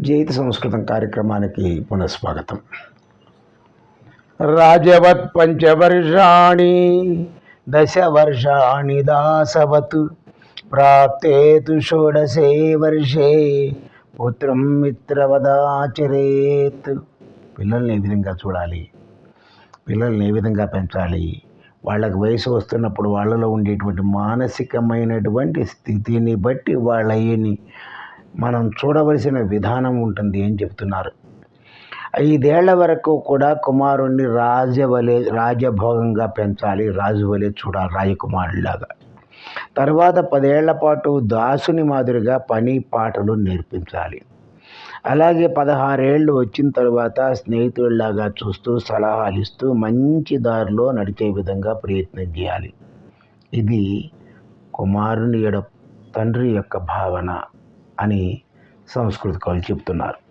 జీవిత సంస్కృతం కార్యక్రమానికి పునఃస్వాగతం. రాజవత్ పంచవర్షాణి దశ వర్షాణి దాసవత్ ప్రాప్తేతు షోడశే వర్షే పుత్రం మిత్రవదాచరేత్. పిల్లల్ని ఏ విధంగా చూడాలి? పిల్లల్ని ఏ విధంగా పెంచాలి? వాళ్ళకి వయసు వస్తున్నప్పుడు వాళ్ళలో ఉండేటువంటి మానసికమైనటువంటి స్థితిని బట్టి వాళ్ళ మనం చూడవలసిన విధానం ఉంటుంది అని చెప్తున్నారు. ఐదేళ్ళ వరకు కూడా కుమారుణ్ణి రాజవలే రాజభోగంగా పెంచాలి. రాజు వలె చూడాలి రాజకుమారుడిలాగా తర్వాత పదేళ్ళ పాటు దాసుని మాదిరిగా పని పాటలు నేర్పించాలి. అలాగే పదహారేళ్ళు వచ్చిన తర్వాత స్నేహితుడిలాగా చూస్తూ సలహాలు ఇస్తూ మంచి దారిలో నడిచే విధంగా ప్రయత్నం చేయాలి. ఇది కుమారుని యొక్క తండ్రి యొక్క భావన. అని సంస్కృతికలు చెప్తున్నారు.